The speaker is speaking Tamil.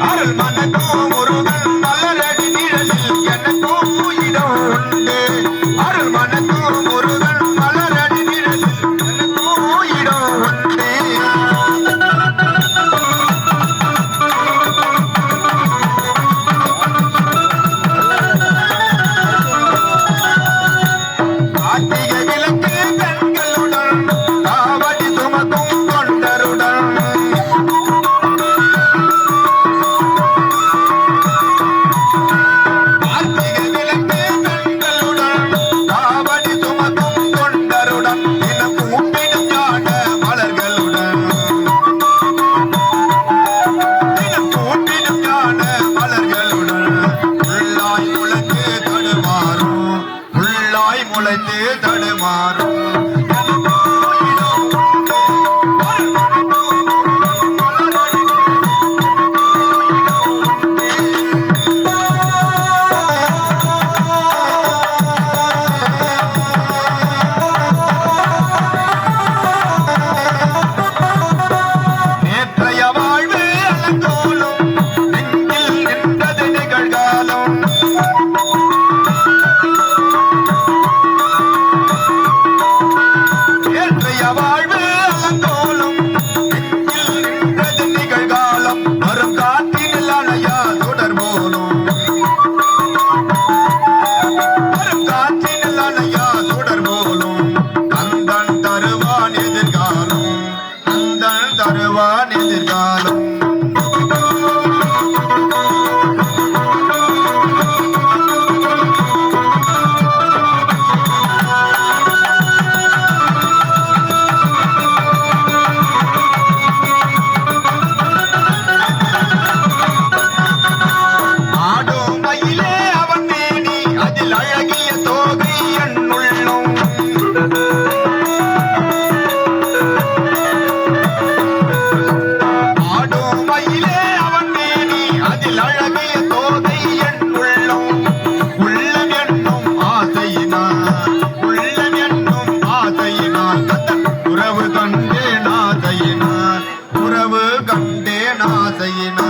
அருள் மனதோ மாறும் தருவான் எதிர்காலம் ஆசையினா